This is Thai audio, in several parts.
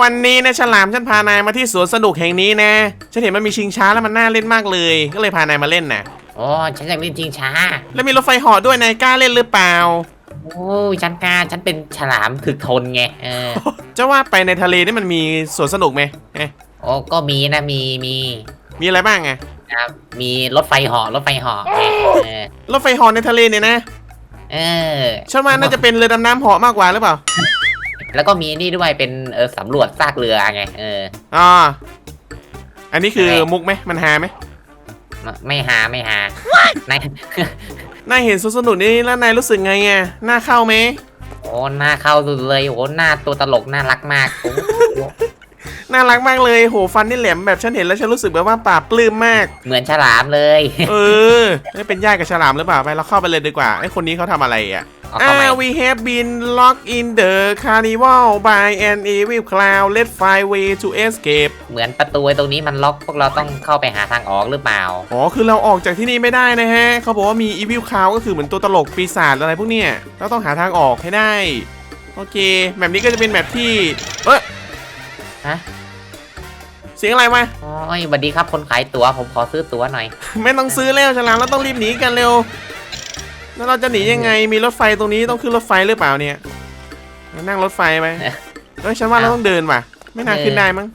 วันนี้นะฉลามฉันพานายมาที่สวนสนุกแห่งนี้นะ ฉันเห็นมันมีชิงช้าแล้วมันน่าเล่นมากเลย ก็เลยพานายมาเล่นน่ะโอ้ฉันอยากเล่นจริงช้า แล้วมีรถไฟเหาะด้วยนายกล้าเล่นหรือเปล่า โอ้ยฉันกล้าฉันเป็นฉลามถึกทนไงเออ จะว่าไปในทะเลนี่มันมีสวนสนุกไหมเอ๊ะโอ้ก็มีนะมีมีมีอะไรบ้างไงนะมีรถไฟเหาะรถไฟเหาะไงเออรถไฟเหาะในทะเลเนี่ยนะเออ ฉันว่าน่าจะเป็นเรือดำน้ำเหาะมากกว่าหรือเปล่า แล้วก็มีนี่ด้วยเป็นเออสำรวจซากเรือไง เอออ๋ออันนี้คือมุกไหมมันหาไหมไม่ไม่หาไม่หาใน นายเห็นสวนสนุกนี้แล้วนายรู้สึกไงอะน่าเข้าไหมโอ้หน้าเข้าสุดเลยโอ้หน้าตัวตลกน่ารักมากโอ้น่ารักมากเลยโหฟันนี่แหลมแบบฉันเห็นแล้วฉันรู้สึกแบบว่าปลาบปลื้มมาก เหมือนฉลามเลย เออนี่เป็นญาติกับฉลามหรือเปล่าไปเราเข้าไปเลยดีกว่าไอ้คนนี้เขาทำอะไรอะเอาอ่าเข้ามา we have been locked in the carnival by an evil clown let's find way to escape เหมือนประตูไอ้ตรงนี้มันล็อกพวกเราต้องเข้าไปหาทางออกหรือเปล่า อ๋อ คือเราออกจากที่นี่ไม่ได้นะฮะ เขาบอกว่ามี evil clown ก็คือเหมือนตัวตลกปีศาจอะไรพวกเนี้ยเราต้องหาทางออกให้ได้ โอเคแบบนี้ก็จะเป็นแบบที่ เอ้ยฮะเสียงอะไรมาโอ้ยสวัสดีครับคนขายตั๋วผมขอซื้อตั๋วหน่อย ไม่ต้องซื้อแล้วฉลามเราต้องรีบหนีกันเร็ว แล้วเราจะหนียังไงมีรถไฟตรงนี้ต้องขึ้นรถไฟหรือเปล่าเนี่ยนั่งรถไฟไปเอ๊ะเอ้ยฉันว่าเราต้องเดินว่ะ ไม่น่าขึ้นได้มั้ง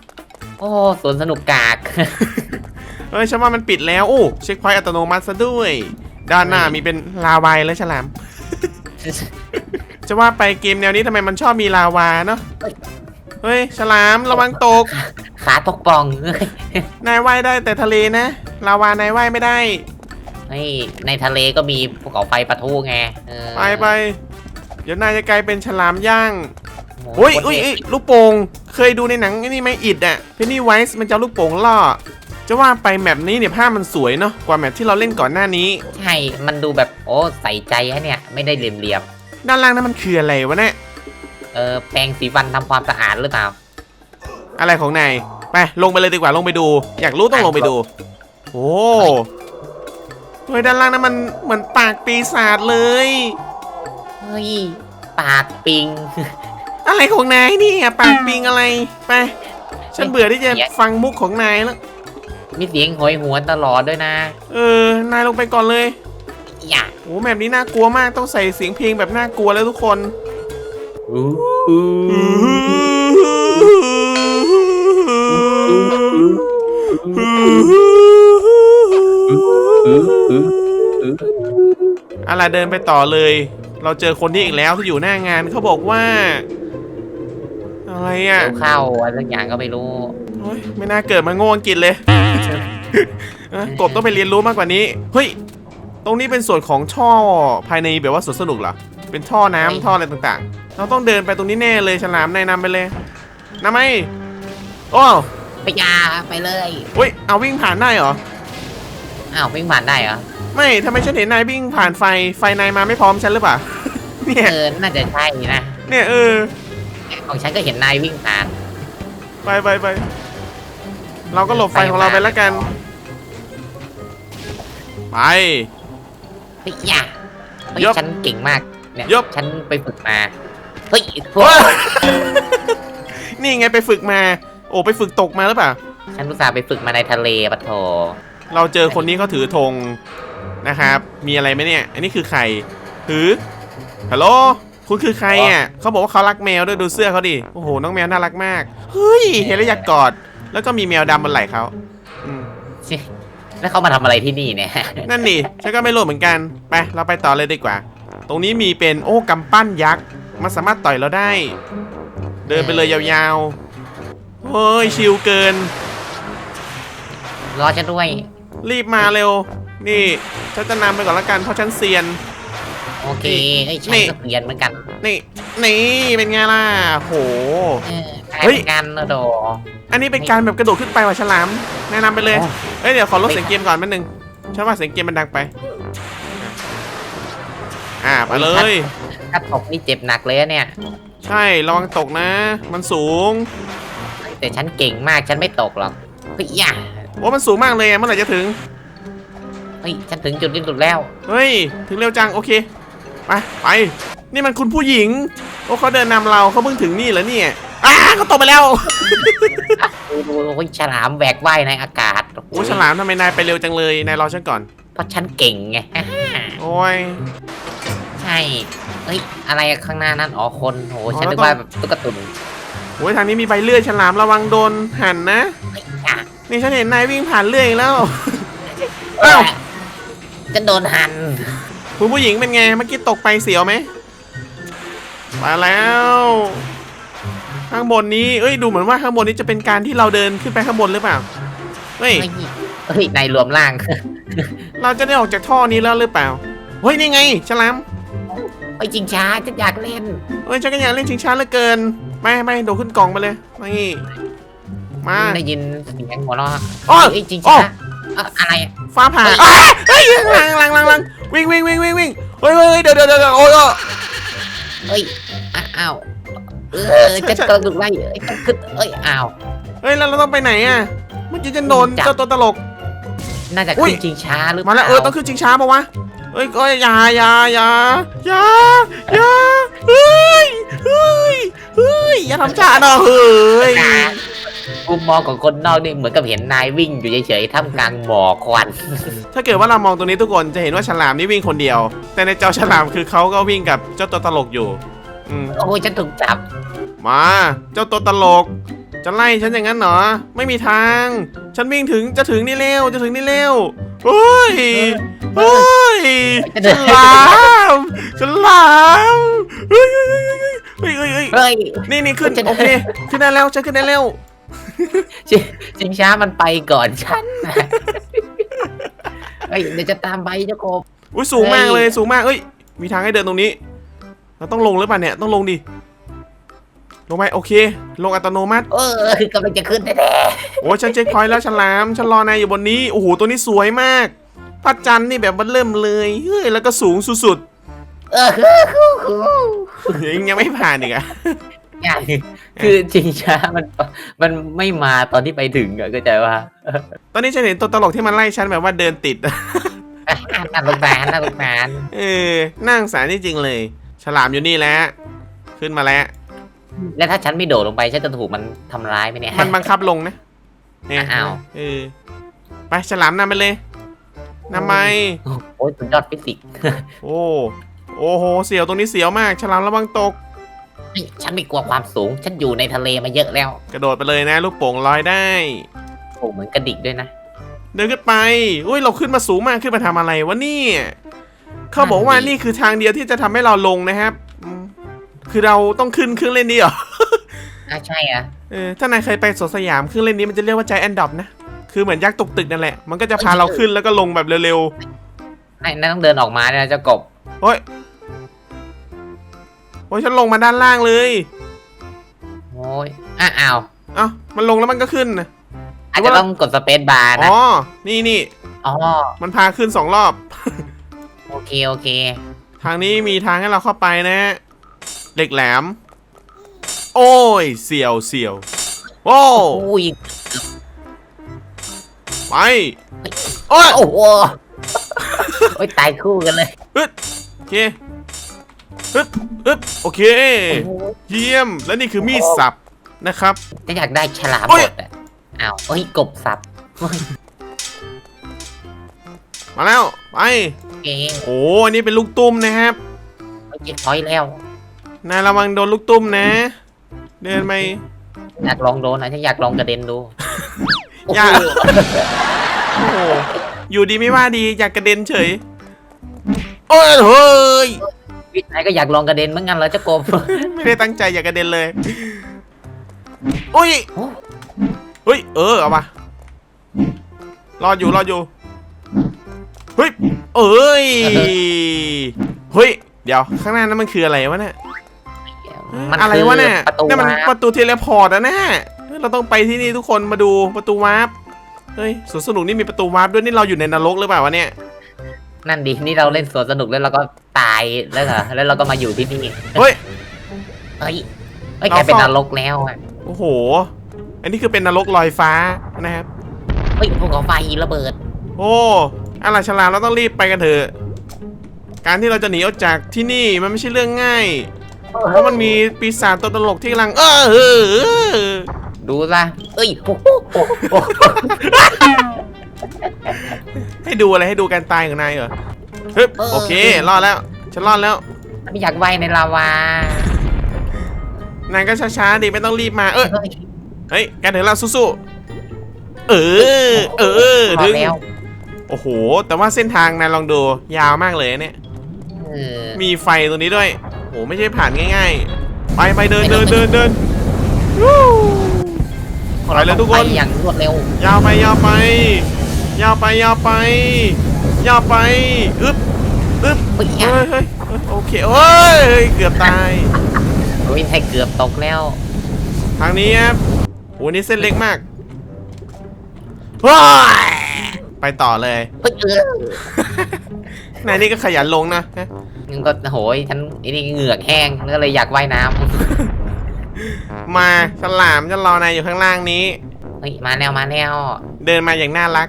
โอ้สวนสนุกกากเอ้ยฉันว่ามันปิดแล้วโอ้เช็คพอยต์อัตโนมัติซะด้วย ด้านหน้ามีเป็นลาวายแล้วฉลาม จะว่าไปเกมแนวนี้ทำไมมันชอบมีลาวาเนาะเฮ้ยฉลามระวังตก ขาตกปล่องเฮ้ยนายว่ายได้แต่ทะเลนะลาวานายว่ายไม่ได้ เฮ้ยในทะเลก็มีภูเขาไฟปะทุไงเออไปไปเดี๋ยวนายจะกลายเป็นฉลามย่างโอ้อุ้ยโหอุ้ยอุ้ยลูกโป่งเคยดูในหนังไอ้นี่ไหมอิดอะเพนนี่ไวส์มันจะเอาลูกโป่งล่อจะว่าไปแมปนี้เนี่ยภาพมันสวยเนาะกว่าแมปที่เราเล่นก่อนหน้านี้ ใช่ มันดูแบบโอ้ใส่ใจฮะเนี่ยไม่ได้เหลี่ยมด้านล่างนั้นมันคืออะไรวะเนี่ยๆเออแปรงสีฟันทำความสะอาดหรือเปล่า อะไรของนายไปลงไปเลยดีกว่าลงไปดู อยากรู้ต้องลงไปดู โอ้ เฮ้ยด้านล่างนั้นมันเหมือนปากปีศาจเลย เฮ้ย ปากปิง อะไรของนายเนี่ยปากปิงอะไรไปฉันเบื่อที่จะเหี้ยฟังมุกของนายแล้วมีเสียงโหยหวนตลอดด้วยนะ เออนายลงไปก่อนเลยอย่าโอ้แบบนี้น่ากลัวมากต้องใส่เสียงเพลงแบบน่ากลัวแล้วทุกคนอะไรเดินไปต่อเลย เราเจอคนที่อีกแล้วที่อยู่หน้างานเขาบอกว่า อะไรอะเดี๋ยวเข้าอะไรสักอย่างก็ไม่รู้ โอ๊ยไม่น่าเกิดมาโง่อังกฤษเลย เอ้ยกบต้องไปเรียนรู้มากกว่านี้ เฮ้ย ตรงนี้เป็นส่วนของท่อภายในแบบว่าสวนสนุกเหรอ เป็นท่อน้ำไม่ท่ออะไรต่างๆ เราต้องเดินไปตรงนี้แน่เลยฉลามนายนำไปเลยนำไหมโอ้าวไปยาไปเลย เฮ้ย เอาวิ่งผ่านได้เหรอ อ้าววิ่งผ่านได้เหรอ ไม่ทำไมฉันเห็นนายวิ่งผ่านไฟ ไฟนายมาไม่พร้อมฉันหรือเปล่า เนี่ย เออ น่าจะใช่นะ เนี่ยเออ ของฉันก็เห็นนายวิ่งผ่าน ไปไปไป เราก็หลบไฟของเราไปแล้วกัน ไปไปยาเฮ้ยยกฉันเก่งมาก เนี่ยยก ฉันไปฝึกมา เฮ้ยพวกว้านี่ไงไปฝึกมา โอ้ไปฝึกตกมาหรือเปล่า ฉันรู้ส่าห์ไปฝึกมาในทะเลปะโถ เราเจอคนนี้เขาถือธงนะครับ มีอะไรไหมเนี่ย อันนี้คือใครถือฮัลโหลคุณคือใครอะเขาบอกว่าเขารักแมวด้วยดูเสื้อเขาดิโอ้โหน้องแมวน่ารักมากเฮ้ยเห็นแล้วอยากกอด แล้วก็มีแมวดำบนไหล่เขาอืมแล้วเขามาทำอะไรที่นี่เนี่ยนั่นดิฉันก็ไม่รู้เหมือนกันไปเราไปต่อเลยดีกว่า ตรงนี้มีเป็นโอ้กำปั้นยักษ์มันสามารถต่อยเราได้ เดินไปเลยยาวๆเฮ้ยชิลเกิน รอฉันด้วย รีบมาเร็ว นี่ฉันจะนำไปก่อนละกันเพราะฉันเซียน โอเคเฮ้ยฉันนี่ ก็เปลี่ยนเหมือนกันนี่นี่เป็นไงล่ะโห เออใช่เฮ้ยเหมือนกันนะโด อันนี้เป็นการแบบกระโดดขึ้นไปว่ะฉลาม แนะนำไปเลยโอ้เอ้ยเดี๋ยวขอลดเสียงเกมก่อนแป๊บนึงฉันว่าเสียงเกมมันดังไป อ่าไปเลย ถ้าตกนี่เจ็บหนักเลยอะเนี่ย ใช่ระวังตกนะ มันสูง แต่ฉันเก่งมากฉันไม่ตกหรอกเฮ้ยอย่า โอ้มันสูงมากเลยอะเมื่อไหร่จะถึง เฮ้ยฉันถึงจุดที่สุดแล้ว เฮ้ย ถึงเร็วจัง โอเค ไป ไป นี่มันคุณผู้หญิง โอ้เขาเดินนำเราเขาเพิ่งถึงนี่เหรอเนี่ยอ้าเขาตกไปแล้วดูดูโอ้ยฉลามแหวกว่ายในอากาศโอ้ยฉลามทำไมนายไปเร็วจังเลย นายรอฉันก่อน เพราะฉันเก่งไง โอ้ย ใช่ เฮ้ย อะไรข้างหน้านั่น อ๋อ คน โห อ๋อฉันแล้วนึกว่าแบบตุ๊กตุนโอ้ยทางนี้มีใบเลื่อยฉลามระวังโดนหั่นนะอะ นี่ฉันเห็นนายวิ่งผ่านเลื่อยอีกแล้ว อ้าว จะโดนหันคุณผู้หญิงเป็นไงเมื่อกี้ตกไปเสียวไหมมาแล้ว ข้างบนนี้เอ้ยดูเหมือนว่าข้างบนนี้จะเป็นการที่เราเดินขึ้นไปข้างบนหรือเปล่าเฮ้ยเฮ้ยเฮ้ยในรวมร่าง เราจะได้ออกจากท่อนี้แล้วหรือเปล่าเฮ้ยนี่ไงฉลามเฮ้ยจริงช้าฉันอยากเล่น เฮ้ยฉันก็อยากเล่นชิงช้าเหลือเกินไม่ไม่โดดขึ้นกล่องไปเลยนี่ มาได้ยินเสียงหัวเราะอ้อเฮ้ยจริงอ้ช้าอเอ่ออะไรอะฟ้าผ่าอ้าวเฮ้ยลังลังลังลังวิ่งวิ่งวิ่งวิ่งวิ่งเฮ้ยเฮ้ยเดี๋ยวเดี๋ยวเดี๋ยวโอ้ยเฮ้ยอ้าอ้าวเออจะกระดุกไล่เอ้ยขึ้นเอ้ยอ้าวเฮ้ยแล้วเราต้องไปไหนอะเมื่อกี้ฉันโดนจับเจ้าตัวตลก น่าจะอุ้ยขึ้นจริงช้าหรือเปมาล่าแล้วเออต้องขึ้นชิงช้าปะวะเฮ้ยก็อย่าอย่าอย่าอย่าอย่าเฮ้ยเฮ้ย เฮ้ยอย่าทำช้าหน่อยเฮ้ยมุมมองของคนนอกนี่เหมือนกับเห็นนายวิ่งอยู่เฉยๆท่ามกลางหมอกควันถ้าเกิดว่าเรามองตรงนี้ทุกคนจะเห็นว่าฉลามนี่วิ่งคนเดียว แต่ในเจ้าฉลามคือเขาก็วิ่งกับเจ้าตัวตลกอยู่อืมโอ้ยฉันถูกจับมา เจ้าตัวตลก จะไล่ฉันอย่างนั้นเหรอ ไม่มีทาง ฉันวิ่งถึงจะถึงนี่เร็วจะถึงนี่เร็ว เฮ้ยเฮ้ยฉลามฉลามเฮ้ยเฮ้ยเฮ้ยเฮ้ยเฮ้ยเฮ้ยนี่นี่ขึ้นจะโอเคขึ้นได้แล้วฉันขึ้นได้แล้วชิชิงช้ามันไปก่อนฉันนะเฮ้ยเดี๋ยวจะตามไปเจ้าโกบอุ้ยสูงมากเฮ้เลยยสูงมากเอ้ยมีทางให้เดินตรงนี้ เราต้องลงหรือเปล่าเนี่ยต้องลงดิ ลงไปโอเค ลงอัตโนมัติ เออกำลังจะขึ้นแน่โอ้ยฉันเช็คพอยต์แล้วฉลามฉันรอนายอยู่บนนี้ โอ้โห ตัวนี้สวยมากพระจันทร์นี่แบบมันเริ่มเลยเฮ้ยแล้วก็สูงสุดๆเออคือคือคือๆยังยังไม่ผ่านอีกอะอย่างคือชิงช้ามันมันไม่มาตอนที่ไปถึงอะก็ใจว่าตอนนี้ฉันเห็นตัวตลกที่มันไล่ฉันแบบว่าเดินติดน่าสงสารน่าสงสารเออนั่าสงสารที่จริงเลย ฉลามอยู่นี่แล้ว ขึ้นมาแล้ว แล้วถ้าฉันไม่โดดลงไปฉันจะถูกมันทำร้ายไหมเนี่ย มันบังคับลงนะเนี่ยอ้าว เออไปฉลามนำไปเลยนำไปโอ้ยสุดยอดฟิสิกส์โอ้โอ้โหเสียวตรงนี้เสียวมาก ฉลามระวังตกเฮ้ยฉันไม่กลัวความสูง ฉันอยู่ในทะเลมาเยอะแล้ว กระโดดไปเลยนะ ลูกโป่งลอยได้โอ้เหมือนกระดิกด้วยนะ เดินขึ้นไปอุ้ยเราขึ้นมาสูงมากขึ้นมาทำอะไรวะเนี่ยเขาบอกว่านี่คือทางเดียวที่จะทำให้เราลงนะครับอืม คือเราต้องขึ้นเครื่องเล่นนี้เหรอ อ่าใช่อะเออ ถ้านายเคยไปสวนสยามเครื่องเล่นนี้มันจะเรียกว่าใจแอนดอปนะ คือเหมือนยักษ์ตกตึกนั่นแหละ มันก็จะพาเราขึ้นแล้วก็ลงแบบเร็วนายนายต้องเดินออกมาเนี่ยนะเจ้ากบๆ โอ้ย โอ้ยฉันลงมาด้านล่างเลย โอ้ยอ้าอ้าวเอ้า มันลงแล้วมันก็ขึ้นนะอาจจะต้องกดสเปซบาร์นะอ๋อ นี่นี่ อ๋อมันพาขึ้นสองรอบ โอเคโอเค ทางนี้มีทางให้เราเข้าไปนะ เหล็กแหลม โอ้ย เสียวเสียวโอ้อุ้ยไปโอ้ยโอ้โหโอ้ยตายคู่กันเลยโอเคฮึบฮึบโอเคโอ้โหเยี่ยม และนี่คือมีดสับนะครับฉันอยากได้ฉลามโอ้หยมดอะอ้าวเอ้ยกบสับโอ้ยมาแล้ว ไปโอเคโอ้อันนี้เป็นลูกตุ้มนะครับไม่เจ็บพอยต์แล้ว นายระวังโดนลูกตุ้มนะ เดินไป อยากลองโดนนะฉันอยากลองกระเด็นดูโอ้อย่าโหโอ้โหอยู่ดีไม่ว่าดีอยากกระเด็นเฉย โอ้ยเฮ้ย วิทย์นายก็อยากลองกระเด็นเหมือนกันเหรอเจ้ากบ ไม่ได้ตั้งใจอยากกระเด็นเลยอุ้ยโอ้ เฮ้ย เออ เอามารอดอยู่ รอดอยู่ เฮ้ย เอ้ย เฮ้ย เดี๋ยว ข้างหน้านั้นมันคืออะไรวะเนี่ย มันอะไรคือวะเนี่ยประตูนี่มันวาร์ปประตูเทเลพอร์ตอะนะเฮ้ยเราต้องไปที่นี่ทุกคนมาดูประตูวาร์ปเฮ้ยสวนสนุกนี่มีประตูวาร์ปด้วยนี่เราอยู่ในนรกหรือเปล่าวะเนี่ยนั่นดินี่เราเล่นสวนสนุกแล้วเราก็ตายแล้วเหรอแล้วเราก็มาอยู่ที่นี่เฮ้ย เฮ้ยเฮ้ยกลายเป็นนรกแล้วอะโอ้โห อันนี้คือเป็นนรกลอยฟ้านะครับ เฮ้ยภูเขาไฟระเบิด โอ้อะไรฉลามเราต้องรีบไปกันเถอะ การที่เราจะหนีออกจากที่นี่มันไม่ใช่เรื่องง่าย เพราะมันมีปีศาจตัวตลกที่กำลัง เออเออเออดูซะเอ้ยโอ้โหโอ้โหโอ้โหให้ดูอะไรให้ดูการตายของนายเหรอฮึบโอเครอดแล้วฉันรอดแล้วไม่อยากว่ายในลาวานายก็ช้าๆดิไม่ต้องรีบมาเอ้ยเฮ้ยเฮ้ยแกถึงแล้วสู้ๆเออ เออพอถึงแล้วโอ้โห แต่ว่าเส้นทางนายลองดูยาวมากเลยเนี่ย เออมีไฟตรงนี้ด้วยโหไม่ใช่ผ่านง่าย ๆ ไปไปเดินเดินเดินเดินวู้ไปเลยทุกคนไปอย่างรวดเร็ว ยาวไปยาวไป ยาวไปยาวไป ยาวไปอึ๊บอึ๊บเฮ้ยเฮ้ยเฮ้ยเฮ้ยโอเคเฮ้ยเฮ้ยเกือบตายวินให้เกือบตกแล้ว ทางนี้ครับโหนี่เส้นเล็กมากว้ายไปต่อเลยเฮ้ยเออนายนี่ก็ขยันลงนะ งั้นก็โหยฉันไอ้นี่เหงือกแห้งก็เลยอยากว่ายน้มาฉลามจะรอนายอยู่ข้างล่างนี้ำเฮ้ยมาแนวมาแนวเดินมาอย่างน่ารัก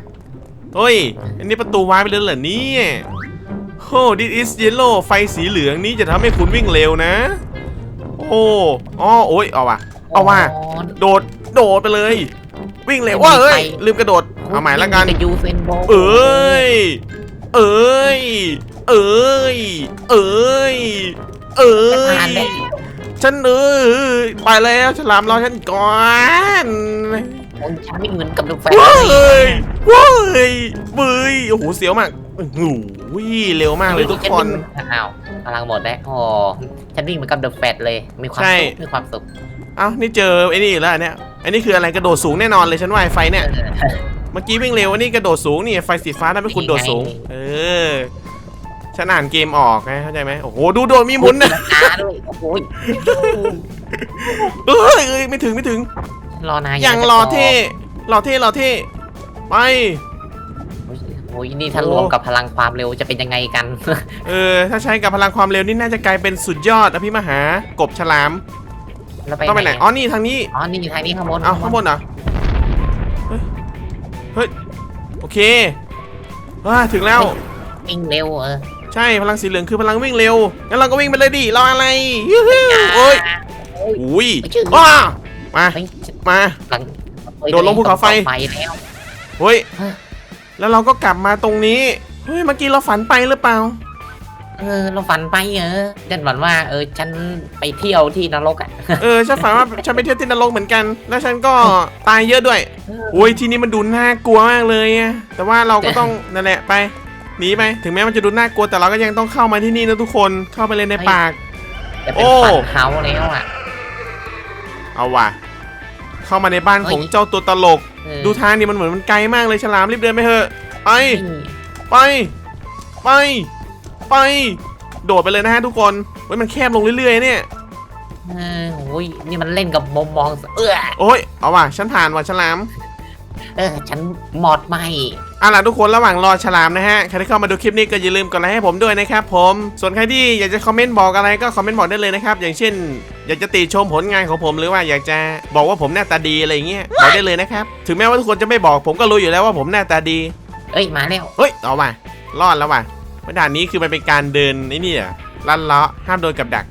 เฮ้ย อันนี้ประตูว้ายไปเลยเหรอเนี่ยโอ้ this is yellow ไฟสีเหลืองนี้จะทำให้คุณวิ่งเร็วนะ โอ้อ๋อโอ้ยเอาว่ะ เอาว่ะ โดด โดดไปเลย วิ่งเร็วว่าเอ้ย ลืมกระโดด เอาใหม่ละกัน ยูเซนโบเอ้ย เอ้ย เอ้ย เอ้ย เอ้ผ่านยแล้วฉันเออไปแล้วฉลามรอฉันก่อนโอ้ยฉันไม่เหมือนกับลูกแฟนว้ายว้ายเบ้ยโอ้โหเสียวมากโอ้โหเร็วมากเลยทุกคน อ้าวพลังหมดแล้วโอ้ฉันวิ่งเหมือนกับเดอะแฟตเลย มีความใช่ สุข มีความสุขเอ้านี่เจอไอ้นี่อีกแล้วเนี่ยไอ้นี่คืออะไรกระโดดสูงแน่นอนเลยฉันว่าไอ้ไฟเนี่ยเมื่อกี้วิ่งเร็วอันนี้กระโดดสูงนี่ไฟสีฟ้าทำให้คุณโดดสูงเออ ฉันอ่านเกมออกไงเข้าใจไหมโอ้โหดูโดดมีหมุนนะราคาด้วยโอ้โหเอ้ยเอ้ยไม่ถึงไม่ถึง รอนายยังรอเท่รอเท่รอเท่ไป โอ้ยนี่ถ้ารวมกับพลังความเร็วจะเป็นยังไงกัน เออ ถ้าใช้กับพลังความเร็วนี่น่าจะกลายเป็นสุดยอดอภิมหากบฉลามแล้วไปต้องไปไหนอ๋อนี่ทางนี้อ๋อนี่ทางนี้ข้างบนเอาข้างบนเหรอเฮ้ยเฮ้ยโอเคว้าถึงแล้ววิ่งเร็วเออ ใช่พลังสีเหลืองคือพลังวิ่งเร็วงั้นเราก็วิ่งไปเลยดิรออะไรยูฮูโอ้ยอุ้ยว้ามาเฮ้ยมาหลังโดดลงภูเขาไฟไฟแล้วเฮ้ยเฮ้ยแล้วเราก็กลับมาตรงนี้เฮ้ยเมื่อกี้เราฝันไปหรือเปล่าเออเราฝันไปเออฉันฝันว่าเออฉันไปเที่ยวที่นรกอะเออฉันฝันว่าฉันไปเที่ยวที่นรกเหมือนกัน แล้วฉันก็ตายเยอะด้วยโอ้ยที่นี่มันดูน่ากลัวมากเลยอะแต่ว่าเราก็ต้องนั่นแหละไป หนีไปถึงแม้มันจะดูน่ากลัวแต่เราก็ยังต้องเข้ามาที่นี่นะทุกคนเข้าไปเลยในปาก จะโอ้เป็นฝันเฮาแล้วอะ เอาว่ะ เข้ามาในบ้านของเฮ้ยเจ้าตัวตลก เออ ดูทางนี่มันเหมือนมันไกลมากเลยฉลามรีบเดินไปเถอะไปนี่ไป ไป ไป โดดไปเลยนะฮะทุกคนเฮ้ยมันแคบลงเรื่อยๆเนี่ยเออโอ้ยนี่มันเล่นกับมุมมอง เออโอ้ยเอาว่ะฉันผ่านว่ะฉลาม เออ ฉันหมอดไหม เอาล่ะทุกคนระหว่างรอฉลามนะฮะใครที่เข้ามาดูคลิปนี้ก็อย่าลืมกดไลค์ให้ผมด้วยนะครับผมส่วนใครที่อยากจะคอมเมนต์บอกอะไรก็คอมเมนต์บอกได้เลยนะครับอย่างเช่น อยากจะติชมผลงานของผมหรือว่าอยากจะบอกว่าผมหน้าตาดีอะไรอย่างเงี้ยบอกได้เลยนะครับถึงแม้ว่าทุกคนจะไม่บอกผมก็รู้อยู่แล้วว่าผมหน้าตาดีเอ้ยมาแล้วเฮ้ยเอาว่ะรอดแล้วว่ะเพราะด่านนี้คือมันเป็นการเดินไอ้นี่เหรอลันเลาะห้ามโดนกับดัก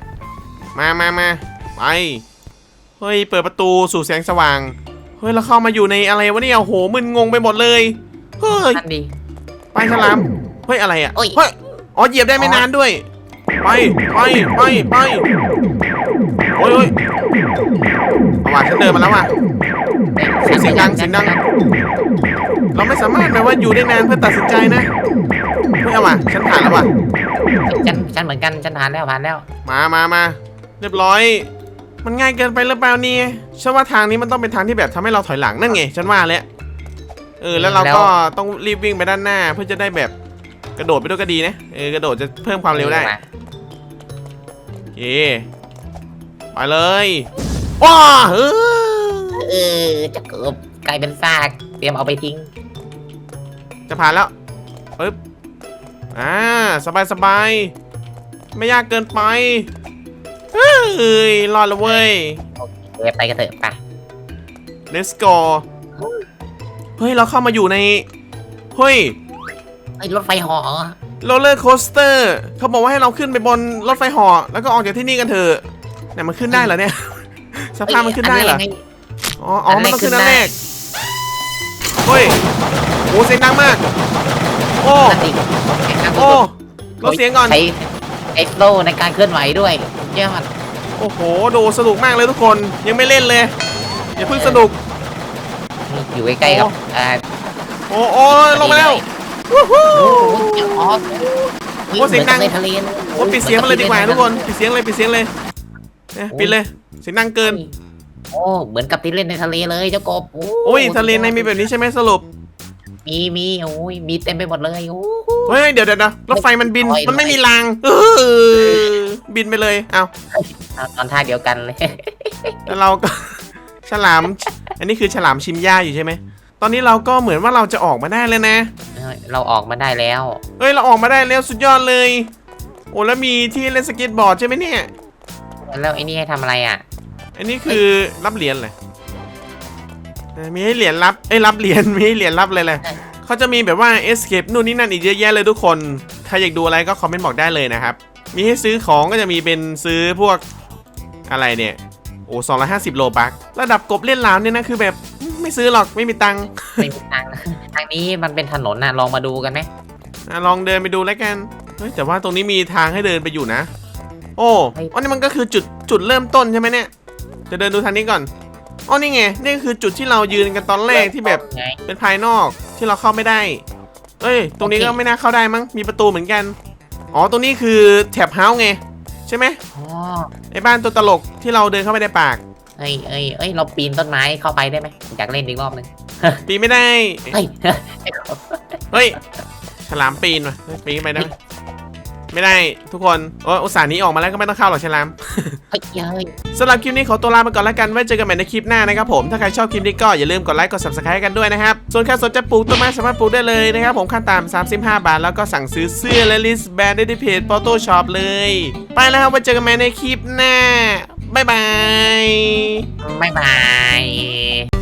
มามามาไปเฮ้ยเปิดประตูสู่แสงสว่างเฮ้ยเราเข้ามาอยู่ในอะไรวะเนี่ยโอ้โหมึนงงไปหมดเลย เฮ้ยนั่นดี ไปฉลามเฮ้ยอะไรอะโอ้ย เฮ้ยอ๋อเหยียบได้ไม่นานด้วย ไปไปไปไปโอ้ยเฮ้ยเอาว่ะฉันเดินมาแล้วว่ะ เสียงดังเสียงดัง เราไม่สามารถแบบว่าอยู่ได้นานเพื่อตัดสินใจนะไม่เอาว่ะฉันผ่านแล้วว่ะ ฉันฉันเหมือนกันฉันผ่านแล้วผ่านแล้วมามามาเรียบร้อย มันง่ายเกินไปหรือเปล่าเนี่ยฉันว่าทางนี้มันต้องเป็นทางที่แบบทำให้เราถอยหลังนั่นไง ฉันว่าแล้ว เออแล้วเราก็ต้องรีบวิ่งไปด้านหน้า เพื่อจะได้แบบกระโดดไปด้วยก็ดีนะเออกระโดดจะเพิ่มความเร็วได้โอเคไปเลยว้าเออเออจะเกือบกลายเป็นซากเตรียมเอาไปทิ้ง จะผ่านแล้วปึ๊บอ่าสบายสบายไม่ยากเกินไปเฮ้ยรอดแล้วเว้ยเอไปกันเถอะไป let's go เฮ้ย เราเข้ามาอยู่ใน เฮ้ย ไอ้ยรถไฟเหอโรลเลอร์โคสเตอร์เขาบอกว่าให้เราขึ้นไปบนรถไฟเหาะแล้วก็ออกจากที่นี่กันเถอะเนี่ยมันขึ้นได้เหรอเนี่ย สภาพมันขึ้นได้เหรอนนี้ยังงอ๋ออ๋ออันมันแรกต้องขึ้นขึ้อันนแรได้กเฮ้ยโอ้เสียงดังมาก โอ้นั่นดิแข่งขันโอ้ลดเสียงก่อน ใช้เอ็กโซในการเคลื่อนไหวด้วยเยี่ยมโอ้โห ดูสนุกมากเลยทุกคน ยังไม่เล่นเลย อย่าเพิ่งสนุกนี่ อยู่ใกล้ๆกับโอ้อ่าโอ้โอ้ลงมาแล้ววู้ฮู้ โอ้โหเสียงออฟโอ้เสียงดังในทะเลเลยโอ้ปิดเสียงมาเลยดีกว่าทุกคนปิดเสียงเลยปิดเสียงเลยเนี่ยปิดเลยเสียงดังเกิน โอ้เหมือนกับที่เล่นในทะเลเลยเจ้ากบโอ้ยทะเลในมีแบบนี้ใช่ไหมสรุปมีมีโอ้ยมีเต็มไปหมดเลยโอ้โห เฮ้ยเดี๋ยวเดี๋ยวเดี๋ยวรถไฟมันบินลอย มันไม่มีรางเออบินไปเลยเอาเอาตอนท่าเดียวกันเลยแล้วเราก็ ฉลาม อันนี้คือฉลามชิมหญ้าอยู่ใช่ไหม ตอนนี้เราก็เหมือนว่าเราจะออกมาได้แล้วนะ เอ้ยเราออกมาได้แล้ว เอ้ยเราออกมาได้แล้วสุดยอดเลย โอ้แล้วมีที่เล่นสเก็ตบอร์ดใช่ไหมเนี่ย แล้วไอ้นี่ให้ทำอะไรอะ อันนี้คือรับเหรียญเลยเออมีให้เหรียญรับ เอ้ยรับเหรียญ มีให้เหรียญรับเลยเลยเขาจะมีแบบว่า escape นู่นนี่นั่นอีกเยอะแยะเลยทุกคนใครอยากดูอะไรก็คอมเมนต์บอกได้เลยนะครับ มีให้ซื้อของก็จะมีเป็นซื้อพวกอะไรเนี่ย โอ้สองร้อยห้าสิบโลบัก ระดับกบเล่นลาวเนี่ยนะคือแบบไม่ซื้อหรอกไม่มีตังค์ไม่มีทางทางนี้มันเป็นถนนน่ะลองมาดูกันไหมอะลองเดินไปดูแล้วกันเฮ้ยแต่ว่าตรงนี้มีทางให้เดินไปอยู่นะ โอ้อันนี้มันก็คือจุดจุดเริ่มต้นใช่ไหมเนี่ย จะเดินดูทางนี้ก่อนอ๋อนี่ไงนี่คือจุดที่เรายืนกันตอนแรกที่แบบไงเป็นภายนอกที่เราเข้าไม่ได้ เอ้ย ตรงนี้ก็โอเคไม่น่าเข้าได้มั้งมีประตูเหมือนกัน อ๋อตรงนี้คือแถบเฮาส์ไง ใช่ไหมอ๋อไอ้บ้านตัวตลกที่เราเดินเข้าไปในปากเอ้ยเอ้ยเอ้ยเราปีนต้นไม้เข้าไปได้ไหมอยากเล่นอีกรอบนึงปีนไม่ได้เฮ้ย เฮ้ยฉลามปีนว่ะเฮ้ยปีนไปได้ไหม ไม่ได้ทุกคนโอ้ยอุตส่าห์หนี้ออกมาแล้วก็ไม่ต้องเข้าหรอกฉลามเฮ้ยเฮ้ยสำหรับคลิปนี้ขอตัวลาไปก่อนแล้วกันไว้เจอกันใหม่ในคลิปหน้านะครับผมถ้าใครชอบคลิปนี้ก็อย่าลืมกดไลค์กด subscribe กันด้วยนะครับส่วนใครสนใจปลูกต้นไม้สามารถปลูกได้เลยนะครับผมขั้นต่ำ35 บาท แล้วก็สั่งซื้อเสื้อและลิสแบนได้ที่เพจ Photo Shop เลย ไปแล้วครับไว้เจอกันใหม่ในคลิปหน้าบ๊ายบาย บ๊ายบาย